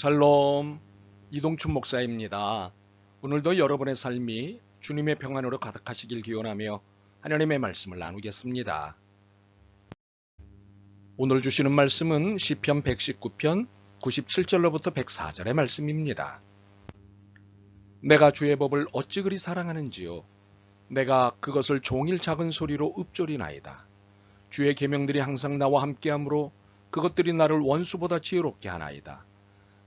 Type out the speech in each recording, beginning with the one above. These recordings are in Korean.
샬롬 이동춘 목사입니다. 오늘도 여러분의 삶이 주님의 평안으로 가득하시길 기원하며 하나님의 말씀을 나누겠습니다. 오늘 주시는 말씀은 시편 119편 97절로부터 104절의 말씀입니다. 내가 주의 법을 어찌 그리 사랑하는지요 내가 그것을 종일 작은 소리로 읊조리나이다. 주의 계명들이 항상 나와 함께하므로 그것들이 나를 원수보다 지혜롭게 하나이다.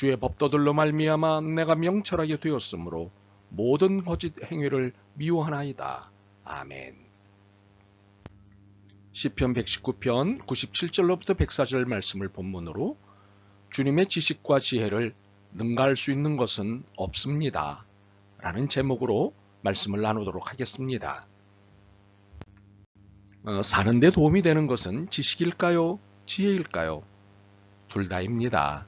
주의 법도들로 말미암아 내가 명철하게 되었으므로 모든 거짓 행위를 미워하나이다. 아멘. 시편 119편 97절로부터 104절 말씀을 본문으로 주님의 지식과 지혜를 능가할 수 있는 것은 없습니다. 라는 제목으로 말씀을 나누도록 하겠습니다. 어, 사는데 도움이 되는 것은 지식일까요? 지혜일까요? 둘 다입니다.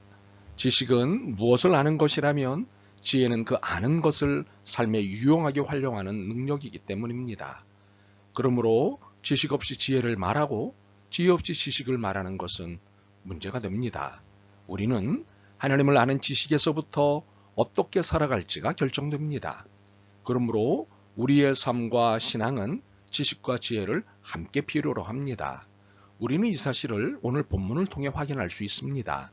지식은 무엇을 아는 것이라면 지혜는 그 아는 것을 삶에 유용하게 활용하는 능력이기 때문입니다. 그러므로 지식 없이 지혜를 말하고 지혜 없이 지식을 말하는 것은 문제가 됩니다. 우리는 하나님을 아는 지식에서부터 어떻게 살아갈지가 결정됩니다. 그러므로 우리의 삶과 신앙은 지식과 지혜를 함께 필요로 합니다. 우리는 이 사실을 오늘 본문을 통해 확인할 수 있습니다.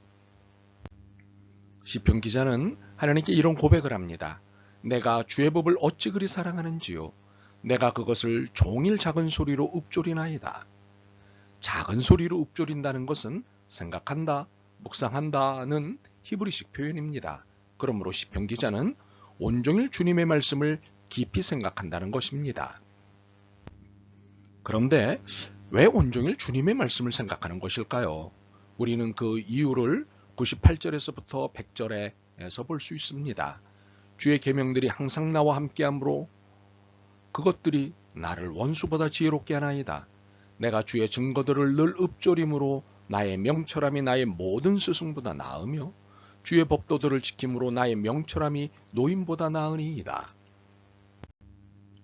시편 기자는 하나님께 이런 고백을 합니다. 내가 주의 법을 어찌 그리 사랑하는지요. 내가 그것을 종일 작은 소리로 읊조리나이다. 작은 소리로 읊조린다는 것은 생각한다, 묵상한다는 히브리식 표현입니다. 그러므로 시편 기자는 온종일 주님의 말씀을 깊이 생각한다는 것입니다. 그런데 왜 온종일 주님의 말씀을 생각하는 것일까요? 우리는 그 이유를 98절에서부터 100절에서 볼 수 있습니다. 주의 계명들이 항상 나와 함께하므로 그것들이 나를 원수보다 지혜롭게 하나이다. 내가 주의 증거들을 늘 읊조림으로 나의 명철함이 나의 모든 스승보다 나으며 주의 법도들을 지킴으로 나의 명철함이 노인보다 나으니이다.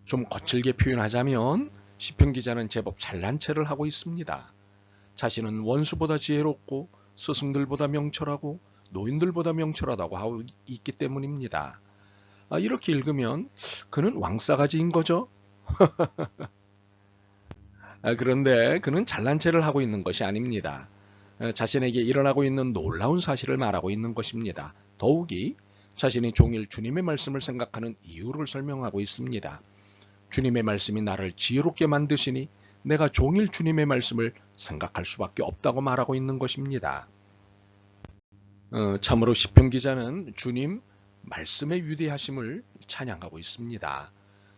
좀 거칠게 표현하자면 시편 기자는 제법 잘난 체를 하고 있습니다. 자신은 원수보다 지혜롭고 스승들보다 명철하고 노인들보다 명철하다고 하고 있기 때문입니다. 아, 이렇게 읽으면 그는 왕싸가지인 거죠. 아, 그런데 그는 잘난 체를 하고 있는 것이 아닙니다. 아, 자신에게 일어나고 있는 놀라운 사실을 말하고 있는 것입니다. 더욱이 자신이 종일 주님의 말씀을 생각하는 이유를 설명하고 있습니다. 주님의 말씀이 나를 지혜롭게 만드시니 내가 종일 주님의 말씀을 생각할 수밖에 없다고 말하고 있는 것입니다. 어, 참으로 시편 기자는 주님 말씀의 위대하심을 찬양하고 있습니다.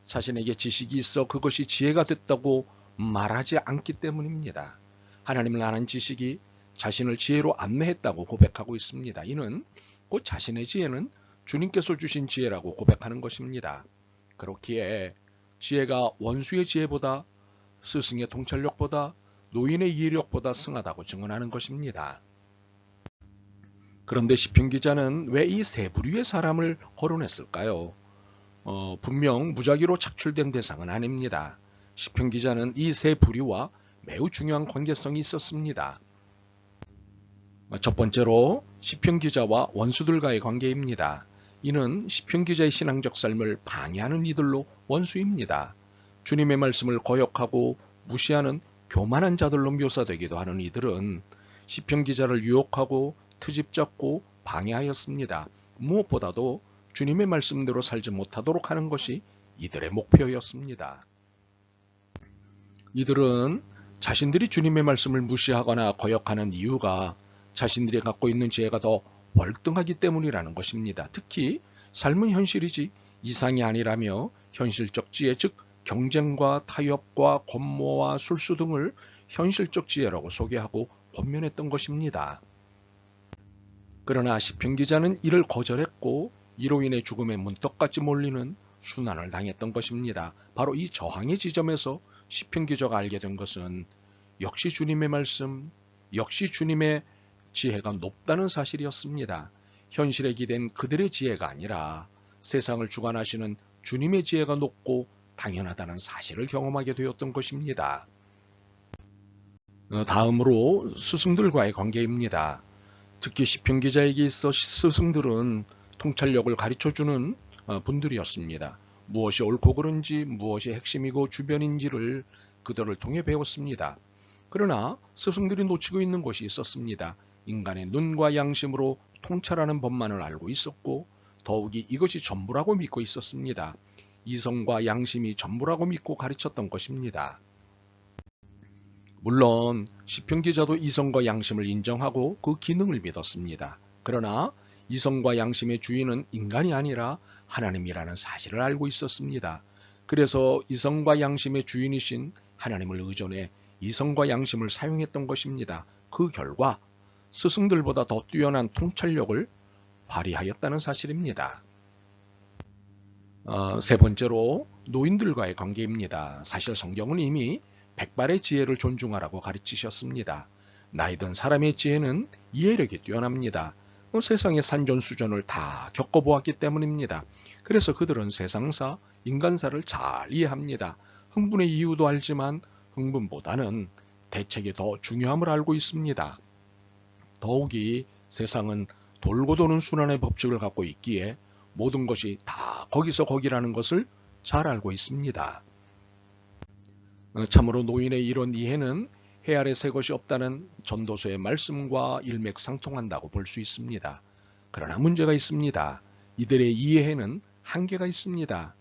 자신에게 지식이 있어 그것이 지혜가 됐다고 말하지 않기 때문입니다. 하나님을 아는 지식이 자신을 지혜로 안내했다고 고백하고 있습니다. 이는 곧 자신의 지혜는 주님께서 주신 지혜라고 고백하는 것입니다. 그렇기에 지혜가 원수의 지혜보다 스승의 통찰력보다 노인의 이해력보다 승하다고 증언하는 것입니다. 그런데 시편 기자는 왜 이 세 부류의 사람을 거론했을까요? 어, 분명 무작위로 착출된 대상은 아닙니다. 시편 기자는 이 세 부류와 매우 중요한 관계성이 있었습니다. 첫 번째로 시편 기자와 원수들과의 관계입니다. 이는 시편 기자의 신앙적 삶을 방해하는 이들로 원수입니다. 주님의 말씀을 거역하고 무시하는 교만한 자들로 묘사되기도 하는 이들은 시편 기자를 유혹하고 트집 잡고 방해하였습니다. 무엇보다도 주님의 말씀대로 살지 못하도록 하는 것이 이들의 목표였습니다. 이들은 자신들이 주님의 말씀을 무시하거나 거역하는 이유가 자신들이 갖고 있는 지혜가 더 월등하기 때문이라는 것입니다. 특히 삶은 현실이지 이상이 아니라며 현실적 지혜 즉 경쟁과 타협과 권모와 술수 등을 현실적 지혜라고 소개하고 권면했던 것입니다. 그러나 시편 기자는 이를 거절했고 이로 인해 죽음의 문턱까지 몰리는 순환을 당했던 것입니다. 바로 이 저항의 지점에서 시편 기자가 알게 된 것은 역시 주님의 말씀, 역시 주님의 지혜가 높다는 사실이었습니다. 현실에 기댄 그들의 지혜가 아니라 세상을 주관하시는 주님의 지혜가 높고 당연하다는 사실을 경험하게 되었던 것입니다. 어, 다음으로 스승들과의 관계입니다. 특히 시편 기자에게 있어 스승들은 통찰력을 가르쳐주는 어, 분들이었습니다. 무엇이 옳고 그른지 무엇이 핵심이고 주변인지를 그들을 통해 배웠습니다. 그러나 스승들이 놓치고 있는 것이 있었습니다. 인간의 눈과 양심으로 통찰하는 법만을 알고 있었고 더욱이 이것이 전부라고 믿고 있었습니다. 이성과 양심이 전부라고 믿고 가르쳤던 것입니다. 물론 시편 기자도 이성과 양심을 인정하고 그 기능을 믿었습니다. 그러나 이성과 양심의 주인은 인간이 아니라 하나님이라는 사실을 알고 있었습니다. 그래서 이성과 양심의 주인이신 하나님을 의존해 이성과 양심을 사용했던 것입니다. 그 결과 스승들보다 더 뛰어난 통찰력을 발휘하였다는 사실입니다. 어, 세 번째로 노인들과의 관계입니다. 사실 성경은 이미 백발의 지혜를 존중하라고 가르치셨습니다. 나이든 사람의 지혜는 이해력이 뛰어납니다. 어, 세상의 산전수전을 다 겪어보았기 때문입니다. 그래서 그들은 세상사, 인간사를 잘 이해합니다. 흥분의 이유도 알지만 흥분보다는 대책이 더 중요함을 알고 있습니다. 더욱이 세상은 돌고 도는 순환의 법칙을 갖고 있기에 모든 것이 다 거기서 거기라는 것을 잘 알고 있습니다. 어, 참으로 노인의 이런 이해는 해 아래 새 것이 없다는 전도서의 말씀과 일맥상통한다고 볼 수 있습니다. 그러나 문제가 있습니다. 이들의 이해에는 한계가 있습니다.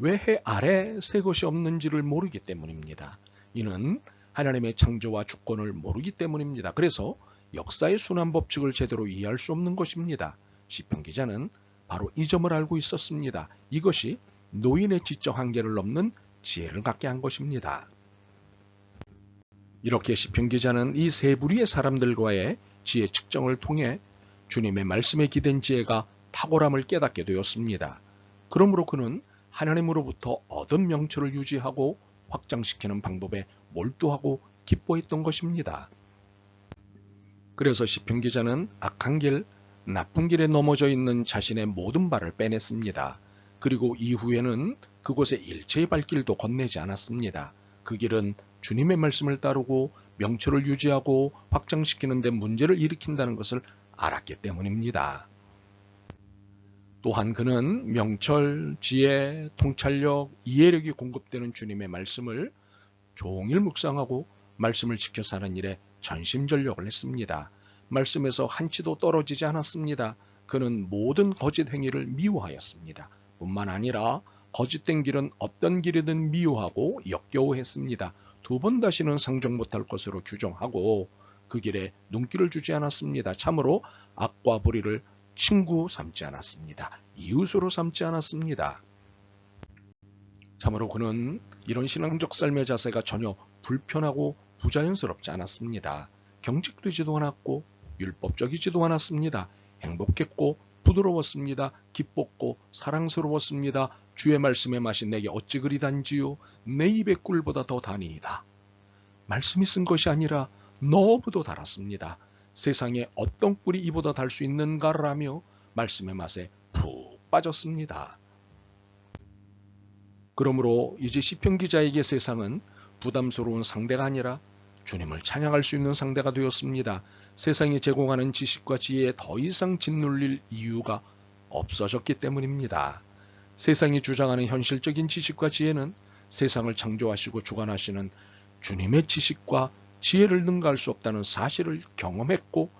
왜 해 아래 새 것이 없는지를 모르기 때문입니다. 이는 하나님의 창조와 주권을 모르기 때문입니다. 그래서 역사의 순환 법칙을 제대로 이해할 수 없는 것입니다. 시편 기자는 바로 이 점을 알고 있었습니다. 이것이 노인의 지적 한계를 넘는 지혜를 갖게 한 것입니다. 이렇게 시편 기자는 이 세 부류의 사람들과의 지혜 측정을 통해 주님의 말씀에 기댄 지혜가 탁월함을 깨닫게 되었습니다. 그러므로 그는 하나님으로부터 얻은 명철을 유지하고 확장시키는 방법에 몰두하고 기뻐했던 것입니다. 그래서 시편 기자는 악한 길, 나쁜 길에 넘어져 있는 자신의 모든 발을 빼냈습니다. 그리고 이후에는 그곳에 일체의 발길도 건네지 않았습니다. 그 길은 주님의 말씀을 따르고 명철을 유지하고 확장시키는 데 문제를 일으킨다는 것을 알았기 때문입니다. 또한 그는 명철, 지혜, 통찰력, 이해력이 공급되는 주님의 말씀을 종일 묵상하고 말씀을 지켜 사는 일에 전심전력을 했습니다. 말씀에서 한치도 떨어지지 않았습니다. 그는 모든 거짓 행위를 미워하였습니다. 뿐만 아니라 거짓된 길은 어떤 길이든 미워하고 역겨워했습니다. 두 번 다시는 상종 못할 것으로 규정하고 그 길에 눈길을 주지 않았습니다. 참으로 악과 불의를 친구 삼지 않았습니다. 이웃으로 삼지 않았습니다. 참으로 그는 이런 신앙적 삶의 자세가 전혀 불편하고 부자연스럽지 않았습니다. 경직되지도 않았고 율법적이지도 않았습니다. 행복했고 부드러웠습니다. 기뻤고 사랑스러웠습니다. 주의 말씀의 맛이 내게 어찌 그리 단지요? 내 입의 꿀보다 더 다니이다. 말씀이 쓴 것이 아니라 너무도 달았습니다. 세상에 어떤 꿀이 이보다 달 수 있는가라며 말씀의 맛에 푹 빠졌습니다. 그러므로 이제 시편 기자에게 세상은 부담스러운 상대가 아니라 주님을 찬양할 수 있는 상대가 되었습니다. 세상이 제공하는 지식과 지혜에 더 이상 짓눌릴 이유가 없어졌기 때문입니다. 세상이 주장하는 현실적인 지식과 지혜는 세상을 창조하시고 주관하시는 주님의 지식과 지혜를 능가할 수 없다는 사실을 경험했고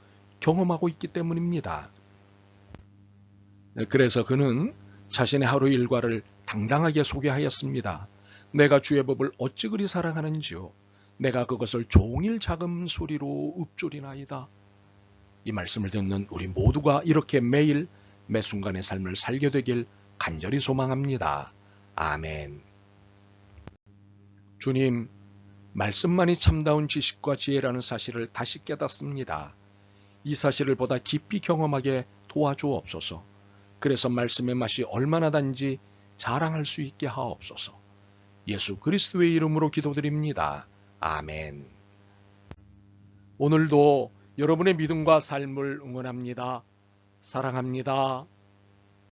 경험하고 있기 때문입니다. 네, 그래서 그는 자신의 하루 일과를 당당하게 소개하였습니다. 내가 주의 법을 어찌 그리 사랑하는지요. 내가 그것을 종일 작은 소리로 읊조리나이다. 이 말씀을 듣는 우리 모두가 이렇게 매일 매 순간의 삶을 살게 되길 간절히 소망합니다. 아멘. 주님, 말씀만이 참다운 지식과 지혜라는 사실을 다시 깨닫습니다. 이 사실을 보다 깊이 경험하게 도와주옵소서. 그래서 말씀의 맛이 얼마나 단지 자랑할 수 있게 하옵소서. 예수 그리스도의 이름으로 기도드립니다. 아멘. 오늘도 여러분의 믿음과 삶을 응원합니다. 사랑합니다.